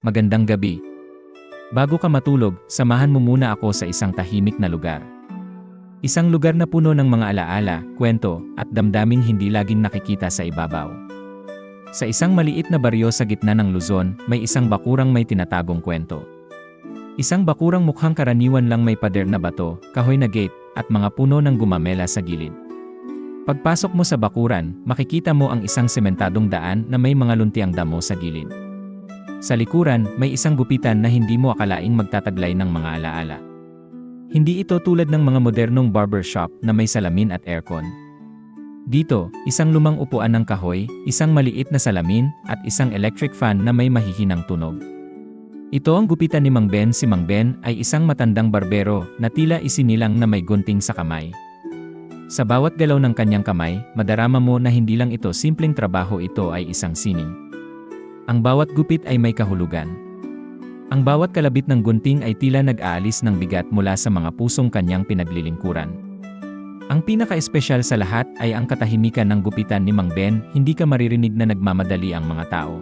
Magandang gabi. Bago ka matulog, samahan mo muna ako sa isang tahimik na lugar. Isang lugar na puno ng mga alaala, kwento, at damdaming hindi laging nakikita sa ibabaw. Sa isang maliit na baryo sa gitna ng Luzon, may isang bakurang may tinatagong kwento. Isang bakurang mukhang karaniwan lang may pader na bato, kahoy na gate, at mga puno ng gumamela sa gilid. Pagpasok mo sa bakuran, makikita mo ang isang sementadong daan na may mga luntiang damo sa gilid. Sa likuran, may isang gupitan na hindi mo akalaing magtataglay ng mga alaala. Hindi ito tulad ng mga modernong barbershop na may salamin at aircon. Dito, isang lumang upuan ng kahoy, isang maliit na salamin, at isang electric fan na may mahihinang tunog. Ito ang gupitan ni Mang Ben. Si Mang Ben ay isang matandang barbero na tila isinilang na may gunting sa kamay. Sa bawat galaw ng kanyang kamay, madarama mo na hindi lang ito simpleng trabaho ito ay isang sining. Ang bawat gupit ay may kahulugan. Ang bawat kalabit ng gunting ay tila nag-aalis ng bigat mula sa mga pusong kanyang pinaglilingkuran. Ang pinaka-espesyal sa lahat ay ang katahimikan ng gupitan ni Mang Ben, hindi ka maririnig na nagmamadali ang mga tao.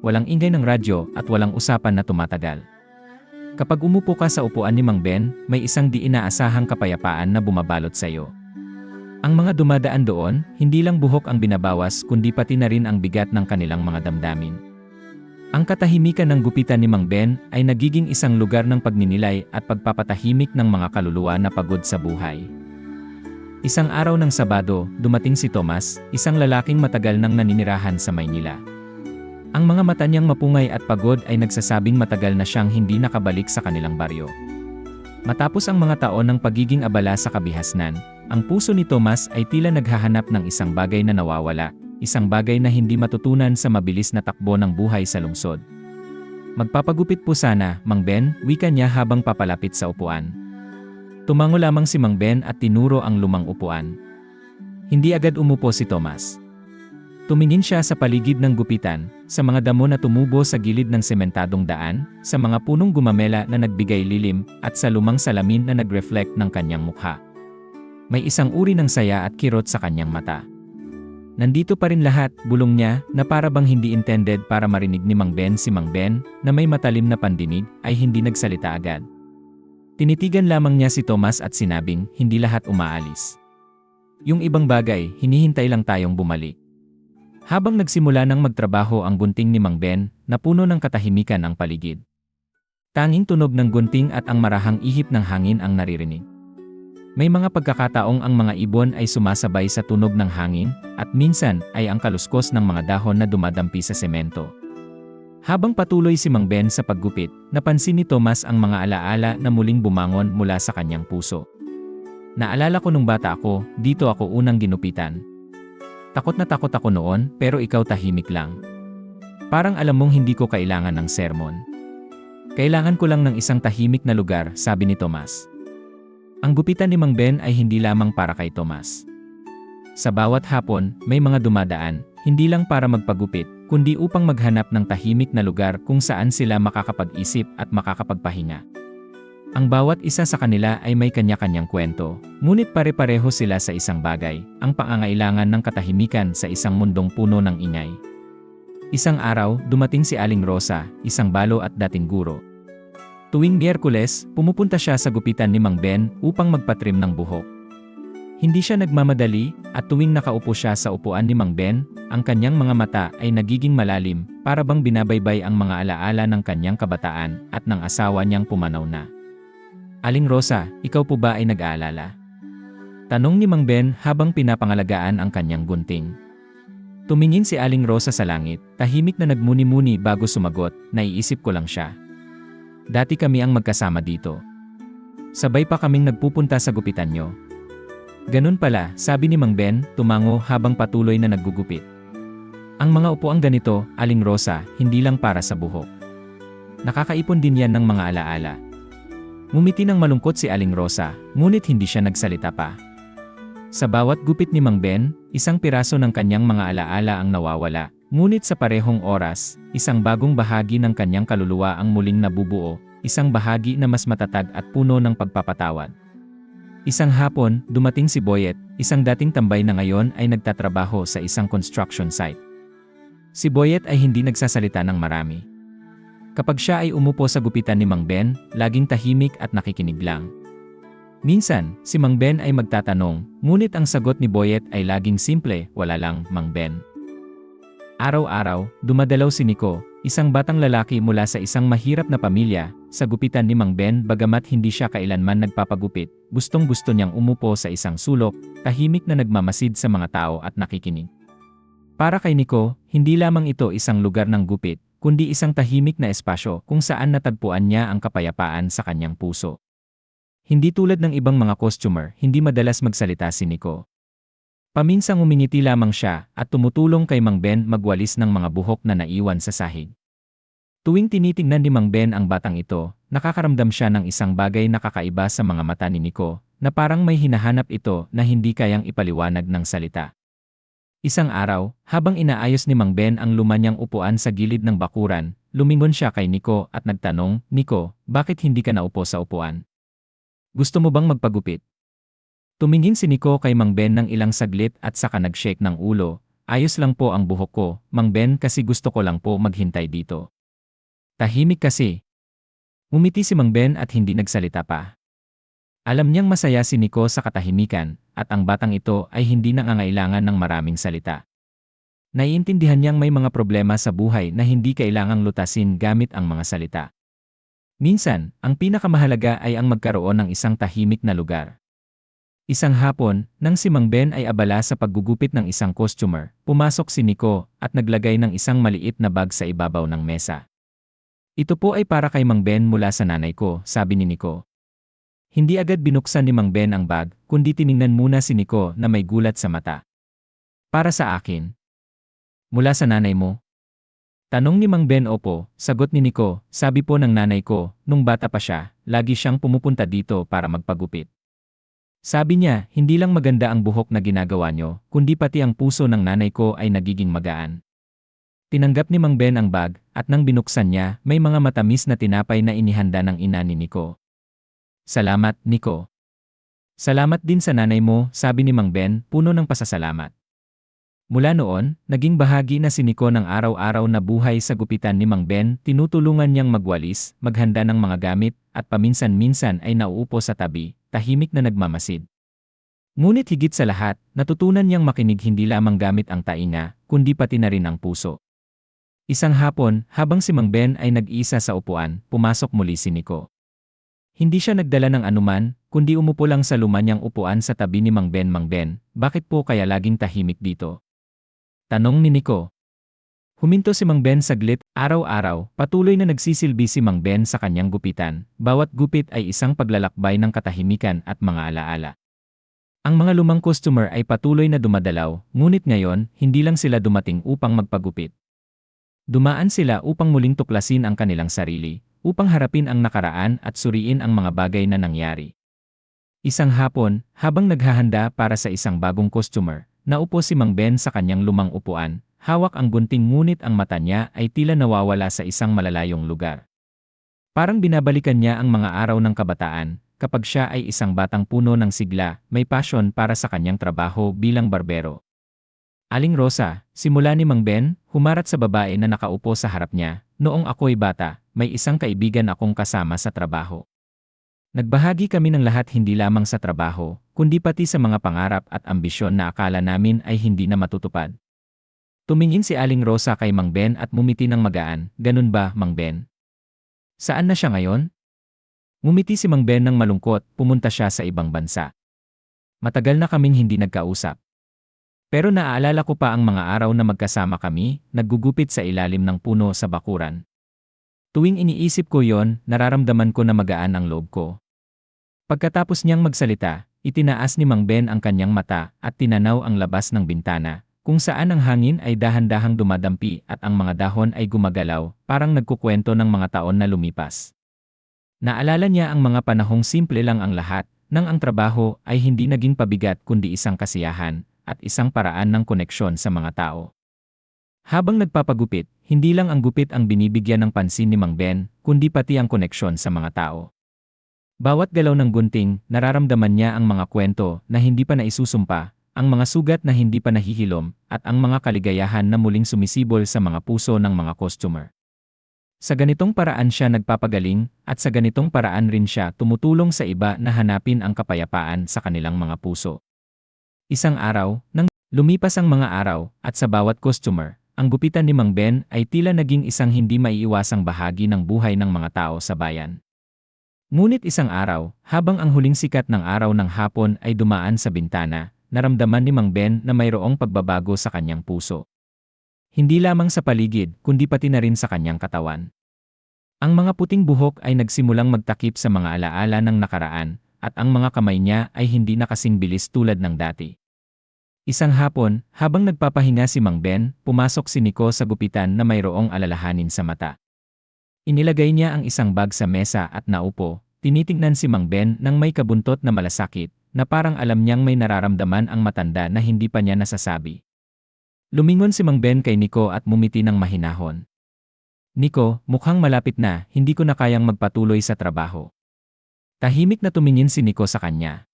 Walang ingay ng radyo at walang usapan na tumatagal. Kapag umupo ka sa upuan ni Mang Ben, may isang di inaasahang kapayapaan na bumabalot sa iyo. Ang mga dumadaan doon, hindi lang buhok ang binabawas kundi pati na rin ang bigat ng kanilang mga damdamin. Ang katahimikan ng gupitan ni Mang Ben ay nagiging isang lugar ng pagninilay at pagpapatahimik ng mga kaluluwa na pagod sa buhay. Isang araw ng Sabado, dumating si Thomas, isang lalaking matagal nang naninirahan sa Maynila. Ang mga mata niyang mapungay at pagod ay nagsasabing matagal na siyang hindi nakabalik sa kanilang baryo. Matapos ang mga taon ng pagiging abala sa kabihasnan, ang puso ni Thomas ay tila naghahanap ng isang bagay na nawawala, isang bagay na hindi matutunan sa mabilis na takbo ng buhay sa lungsod. Magpapagupit po sana, Mang Ben, wika niya habang papalapit sa upuan. Tumango lamang si Mang Ben at tinuro ang lumang upuan. Hindi agad umupo si Thomas. Tumingin siya sa paligid ng gupitan, sa mga damo na tumubo sa gilid ng sementadong daan, sa mga punong gumamela na nagbigay lilim, at sa lumang salamin na nag-reflect ng kanyang mukha. May isang uri ng saya at kirot sa kanyang mata. Nandito pa rin lahat, bulong niya, na para bang hindi intended para marinig ni Mang Ben si Mang Ben, na may matalim na pandinig, ay hindi nagsalita agad. Tinitigan lamang niya si Thomas at sinabing, hindi lahat umaalis. Yung ibang bagay, hinihintay lang tayong bumalik. Habang nagsimula ng magtrabaho ang gunting ni Mang Ben, napuno ng katahimikan ang paligid. Tanging tunog ng gunting at ang marahang ihip ng hangin ang naririnig. May mga pagkakataong ang mga ibon ay sumasabay sa tunog ng hangin, at minsan ay ang kaluskos ng mga dahon na dumadampi sa semento. Habang patuloy si Mang Ben sa paggupit, napansin ni Thomas ang mga alaala na muling bumangon mula sa kanyang puso. Naalala ko nung bata ako, dito ako unang ginupitan. Takot na takot ako noon, pero ikaw tahimik lang. Parang alam mong hindi ko kailangan ng sermon. Kailangan ko lang ng isang tahimik na lugar, sabi ni Thomas. Ang gupitan ni Mang Ben ay hindi lamang para kay Tomas. Sa bawat hapon, may mga dumadaan, hindi lang para magpagupit, kundi upang maghanap ng tahimik na lugar kung saan sila makakapag-isip at makakapagpahinga. Ang bawat isa sa kanila ay may kanya-kanyang kwento, ngunit pare-pareho sila sa isang bagay, ang pangangailangan ng katahimikan sa isang mundong puno ng ingay. Isang araw, dumating si Aling Rosa, isang balo at dating guro, Tuwing Miyerkules, pumupunta siya sa gupitan ni Mang Ben upang magpatrim ng buhok. Hindi siya nagmamadali, at tuwing nakaupo siya sa upuan ni Mang Ben, ang kanyang mga mata ay nagiging malalim, para bang binabaybay ang mga alaala ng kanyang kabataan at ng asawa niyang pumanaw na. Aling Rosa, ikaw po ba ay nag-aalala? Tanong ni Mang Ben habang pinapangalagaan ang kanyang gunting. Tumingin si Aling Rosa sa langit, tahimik na nagmuni-muni bago sumagot, naiisip ko lang siya. Dati kami ang magkasama dito. Sabay pa kaming nagpupunta sa gupitan nyo. Ganun pala, sabi ni Mang Ben, tumango habang patuloy na naggugupit. Ang mga upuang ganito, Aling Rosa, hindi lang para sa buhok. Nakakaipon din yan ng mga alaala. Ngumiti ng malungkot si Aling Rosa, ngunit hindi siya nagsalita pa. Sa bawat gupit ni Mang Ben, isang piraso ng kanyang mga alaala ang nawawala, Ngunit sa parehong oras, isang bagong bahagi ng kanyang kaluluwa ang muling nabubuo, isang bahagi na mas matatag at puno ng pagpapatawad. Isang hapon, dumating si Boyet, isang dating tambay na ngayon ay nagtatrabaho sa isang construction site. Si Boyet ay hindi nagsasalita ng marami. Kapag siya ay umupo sa gupitan ni Mang Ben, laging tahimik at nakikinig lang. Minsan, si Mang Ben ay magtatanong, ngunit ang sagot ni Boyet ay laging simple, wala lang, Mang Ben. Araw-araw, dumadalaw si Nico, isang batang lalaki mula sa isang mahirap na pamilya, sa gupitan ni Mang Ben bagamat hindi siya kailanman nagpapagupit, gustong gusto niyang umupo sa isang sulok, tahimik na nagmamasid sa mga tao at nakikinig. Para kay Nico, hindi lamang ito isang lugar ng gupit, kundi isang tahimik na espasyo kung saan natagpuan niya ang kapayapaan sa kanyang puso. Hindi tulad ng ibang mga customer, hindi madalas magsalita si Nico. Paminsang umingiti lamang siya at tumutulong kay Mang Ben magwalis ng mga buhok na naiwan sa sahig. Tuwing tinitingnan ni Mang Ben ang batang ito, nakakaramdam siya ng isang bagay na kakaiba sa mga mata ni Nico, na parang may hinahanap ito na hindi kayang ipaliwanag ng salita. Isang araw, habang inaayos ni Mang Ben ang lumanyang upuan sa gilid ng bakuran, lumingon siya kay Nico at nagtanong, Nico, bakit hindi ka naupo sa upuan? Gusto mo bang magpagupit? Tumingin si Nico kay Mang Ben ng ilang saglit at saka nag-shake ng ulo. Ayos lang po ang buhok ko, Mang Ben kasi gusto ko lang po maghintay dito. Tahimik kasi. Umiti si Mang Ben at hindi nagsalita pa. Alam niyang masaya si Nico sa katahimikan at ang batang ito ay hindi nangangailangan ng maraming salita. Naiintindihan niyang may mga problema sa buhay na hindi kailangang lutasin gamit ang mga salita. Minsan, ang pinakamahalaga ay ang magkaroon ng isang tahimik na lugar. Isang hapon, nang si Mang Ben ay abala sa paggugupit ng isang customer, pumasok si Nico at naglagay ng isang maliit na bag sa ibabaw ng mesa. Ito po ay para kay Mang Ben mula sa nanay ko, sabi ni Nico. Hindi agad binuksan ni Mang Ben ang bag, kundi tiningnan muna si Nico na may gulat sa mata. Para sa akin. Mula sa nanay mo? Tanong ni Mang Ben opo, sagot ni Nico, sabi po ng nanay ko, nung bata pa siya, lagi siyang pumupunta dito para magpagupit. Sabi niya, hindi lang maganda ang buhok na ginagawa niyo, kundi pati ang puso ng nanay ko ay nagiging magaan. Tinanggap ni Mang Ben ang bag, at nang binuksan niya, may mga matamis na tinapay na inihanda ng ina ni Nico. Salamat, Nico. Salamat din sa nanay mo, sabi ni Mang Ben, puno ng pasasalamat. Mula noon, naging bahagi na si Nico ng araw-araw na buhay sa gupitan ni Mang Ben, tinutulungan niyang magwalis, maghanda ng mga gamit, at paminsan-minsan ay nauupo sa tabi, tahimik na nagmamasid. Ngunit higit sa lahat, natutunan niyang makinig hindi lamang gamit ang tainga, kundi pati na rin ang puso. Isang hapon, habang si Mang Ben ay nag-isa sa upuan, pumasok muli si Nico. Hindi siya nagdala ng anuman, kundi umupo lang sa lumanyang upuan sa tabi ni Mang Ben. Mang Ben, bakit po kaya laging tahimik dito? Tanong ni Nico. Huminto si Mang Ben saglit, araw-araw, patuloy na nagsisilbi si Mang Ben sa kanyang gupitan. Bawat gupit ay isang paglalakbay ng katahimikan at mga alaala. Ang mga lumang customer ay patuloy na dumadalaw, ngunit ngayon, hindi lang sila dumating upang magpagupit. Dumaan sila upang muling tuklasin ang kanilang sarili, upang harapin ang nakaraan at suriin ang mga bagay na nangyari. Isang hapon, habang naghahanda para sa isang bagong customer, naupo si Mang Ben sa kanyang lumang upuan, Hawak ang gunting ngunit ang mata niya ay tila nawawala sa isang malalayong lugar. Parang binabalikan niya ang mga araw ng kabataan, kapag siya ay isang batang puno ng sigla, may passion para sa kanyang trabaho bilang barbero. Aling Rosa, simula ni Mang Ben, humarat sa babae na nakaupo sa harap niya, noong ako'y bata, may isang kaibigan akong kasama sa trabaho. Nagbahagi kami ng lahat hindi lamang sa trabaho, kundi pati sa mga pangarap at ambisyon na akala namin ay hindi na matutupad. Tumingin si Aling Rosa kay Mang Ben at mumiti ng magaan, ganun ba, Mang Ben? Saan na siya ngayon? Ngumiti si Mang Ben ng malungkot, pumunta siya sa ibang bansa. Matagal na kaming hindi nagkausap. Pero naaalala ko pa ang mga araw na magkasama kami, naggugupit sa ilalim ng puno sa bakuran. Tuwing iniisip ko yon, nararamdaman ko na magaan ang loob ko. Pagkatapos niyang magsalita, itinaas ni Mang Ben ang kanyang mata at tinanaw ang labas ng bintana, kung saan ang hangin ay dahan-dahang dumadampi at ang mga dahon ay gumagalaw, parang nagkukwento ng mga taon na lumipas. Naalala niya ang mga panahong simple lang ang lahat, nang ang trabaho ay hindi naging pabigat kundi isang kasiyahan, at isang paraan ng koneksyon sa mga tao. Habang nagpapagupit, hindi lang ang gupit ang binibigyan ng pansin ni Mang Ben, kundi pati ang koneksyon sa mga tao. Bawat galaw ng gunting, nararamdaman niya ang mga kwento na hindi pa naisusumpa, ang mga sugat na hindi pa nahihilom, at ang mga kaligayahan na muling sumisibol sa mga puso ng mga customer. Sa ganitong paraan siya nagpapagaling at sa ganitong paraan rin siya tumutulong sa iba na hanapin ang kapayapaan sa kanilang mga puso. Isang araw, nang lumipas ang mga araw at sa bawat customer, ang gupitan ni Mang Ben ay tila naging isang hindi maiiwasang bahagi ng buhay ng mga tao sa bayan. Ngunit isang araw, habang ang huling sikat ng araw ng hapon ay dumaan sa bintana, naramdaman ni Mang Ben na mayroong pagbabago sa kanyang puso. Hindi lamang sa paligid, kundi pati na rin sa kanyang katawan. Ang mga puting buhok ay nagsimulang magtakip sa mga alaala ng nakaraan, at ang mga kamay niya ay hindi na kasing bilis tulad ng dati. Isang hapon, habang nagpapahinga si Mang Ben, pumasok si Nico sa gupitan na mayroong alalahanin sa mata. Inilagay niya ang isang bag sa mesa at naupo, tinitingnan si Mang Ben nang may kabuntot na malasakit, na parang alam niyang may nararamdaman ang matanda na hindi pa niya nasasabi. Lumingon si Mang Ben kay Nico at mumiti ng mahinahon. Nico, mukhang malapit na, hindi ko na kayang magpatuloy sa trabaho. Tahimik na tumingin si Nico sa kanya.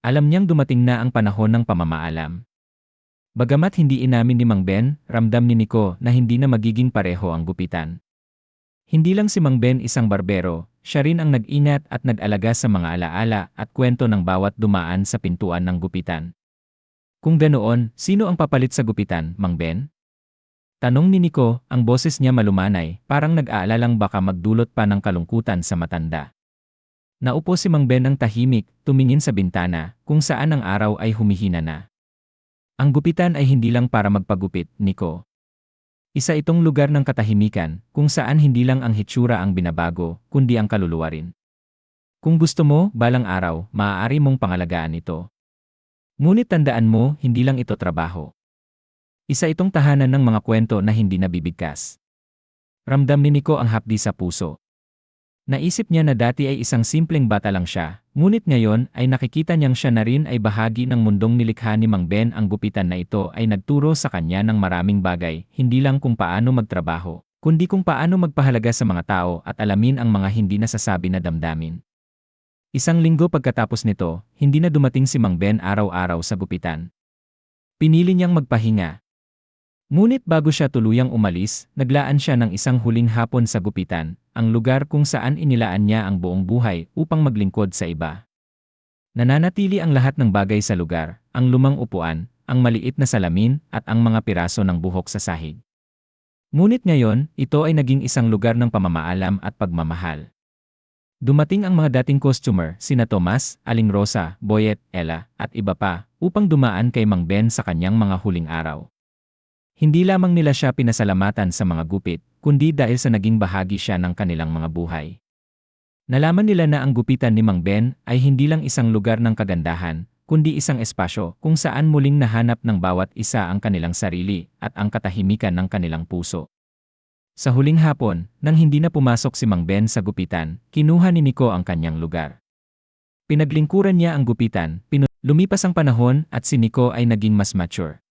Alam niyang dumating na ang panahon ng pamamaalam. Bagamat hindi inamin ni Mang Ben, ramdam ni Nico na hindi na magiging pareho ang gupitan. Hindi lang si Mang Ben isang barbero, siya rin ang nag-ingat at nag-alaga sa mga alaala at kwento ng bawat dumaan sa pintuan ng gupitan. Kung ganoon, sino ang papalit sa gupitan, Mang Ben? Tanong ni Nico, ang boses niya malumanay, parang nag-aalalang baka magdulot pa ng kalungkutan sa matanda. Naupo si Mang Ben ang tahimik, tumingin sa bintana, kung saan ang araw ay humihina na. Ang gupitan ay hindi lang para magpagupit, Nico. Isa itong lugar ng katahimikan, kung saan hindi lang ang hitsura ang binabago, kundi ang kaluluwa rin. Kung gusto mo, balang araw, maaari mong pangalagaan ito. Ngunit tandaan mo, hindi lang ito trabaho. Isa itong tahanan ng mga kwento na hindi nabibigkas. Ramdam ni Nico ang hapdi sa puso. Naisip niya na dati ay isang simpleng bata lang siya, ngunit ngayon ay nakikita niyang siya na rin ay bahagi ng mundong nilikha ni Mang Ben ang gupitan na ito ay nagturo sa kanya ng maraming bagay, hindi lang kung paano magtrabaho, kundi kung paano magpahalaga sa mga tao at alamin ang mga hindi nasasabi na damdamin. Isang linggo pagkatapos nito, hindi na dumating si Mang Ben araw-araw sa gupitan. Pinili niyang magpahinga, Ngunit bago siya tuluyang umalis, naglaan siya ng isang huling hapon sa gupitan, ang lugar kung saan inilaan niya ang buong buhay upang maglingkod sa iba. Nananatili ang lahat ng bagay sa lugar, ang lumang upuan, ang maliit na salamin, at ang mga piraso ng buhok sa sahig. Ngunit ngayon, ito ay naging isang lugar ng pamamaalam at pagmamahal. Dumating ang mga dating customer, sina Tomas, Aling Rosa, Boyet, Ella, at iba pa, upang dumaan kay Mang Ben sa kanyang mga huling araw. Hindi lamang nila siya pinasalamatan sa mga gupit, kundi dahil sa naging bahagi siya ng kanilang mga buhay. Nalaman nila na ang gupitan ni Mang Ben ay hindi lang isang lugar ng kagandahan, kundi isang espasyo kung saan muling nahanap ng bawat isa ang kanilang sarili at ang katahimikan ng kanilang puso. Sa huling hapon, nang hindi na pumasok si Mang Ben sa gupitan, kinuha ni Nico ang kanyang lugar. Pinaglingkuran niya ang gupitan, lumipas ang panahon at si Nico ay naging mas mature.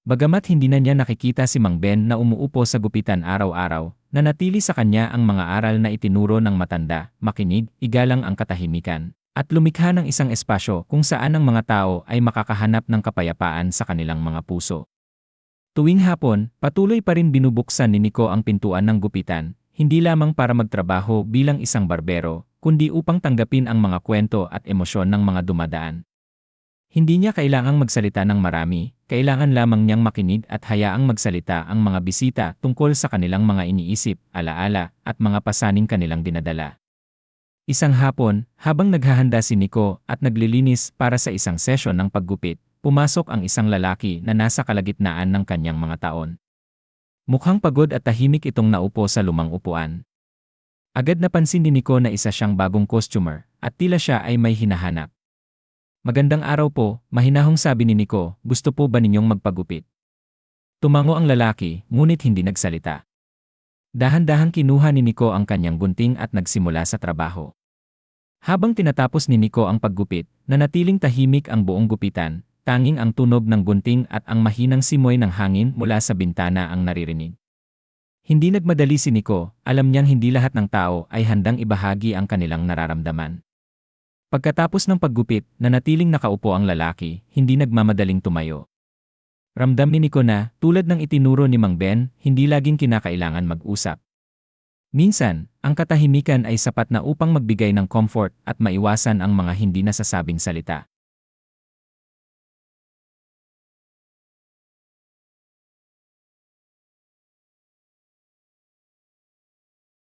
Bagamat hindi na niya nakikita si Mang Ben na umuupo sa gupitan araw-araw, nanatili sa kanya ang mga aral na itinuro ng matanda, makinig, igalang ang katahimikan, at lumikha ng isang espasyo kung saan ang mga tao ay makakahanap ng kapayapaan sa kanilang mga puso. Tuwing hapon, patuloy pa rin binubuksan ni Nico ang pintuan ng gupitan, hindi lamang para magtrabaho bilang isang barbero, kundi upang tanggapin ang mga kwento at emosyon ng mga dumadaan. Hindi niya kailangang magsalita ng marami, kailangan lamang niyang makinig at hayaang magsalita ang mga bisita tungkol sa kanilang mga iniisip, alaala, at mga pasaning kanilang dinadala. Isang hapon, habang naghahanda si Nico at naglilinis para sa isang sesyon ng paggupit, pumasok ang isang lalaki na nasa kalagitnaan ng kanyang mga taon. Mukhang pagod at tahimik itong naupo sa lumang upuan. Agad napansin ni Nico na isa siyang bagong customer at tila siya ay may hinahanap. Magandang araw po, mahinahong sabi ni Nico, gusto po ba ninyong magpagupit? Tumango ang lalaki, ngunit hindi nagsalita. Dahan-dahang kinuha ni Nico ang kanyang gunting at nagsimula sa trabaho. Habang tinatapos ni Nico ang paggupit, nanatiling tahimik ang buong gupitan, tanging ang tunog ng gunting at ang mahinang simoy ng hangin mula sa bintana ang naririnig. Hindi nagmadali si Nico, alam niyang hindi lahat ng tao ay handang ibahagi ang kanilang nararamdaman. Pagkatapos ng paggupit, nanatiling nakaupo ang lalaki, hindi nagmamadaling tumayo. Ramdam ni Nico na, tulad ng itinuro ni Mang Ben, hindi laging kinakailangan mag-usap. Minsan, ang katahimikan ay sapat na upang magbigay ng comfort at maiwasan ang mga hindi nasasabing salita.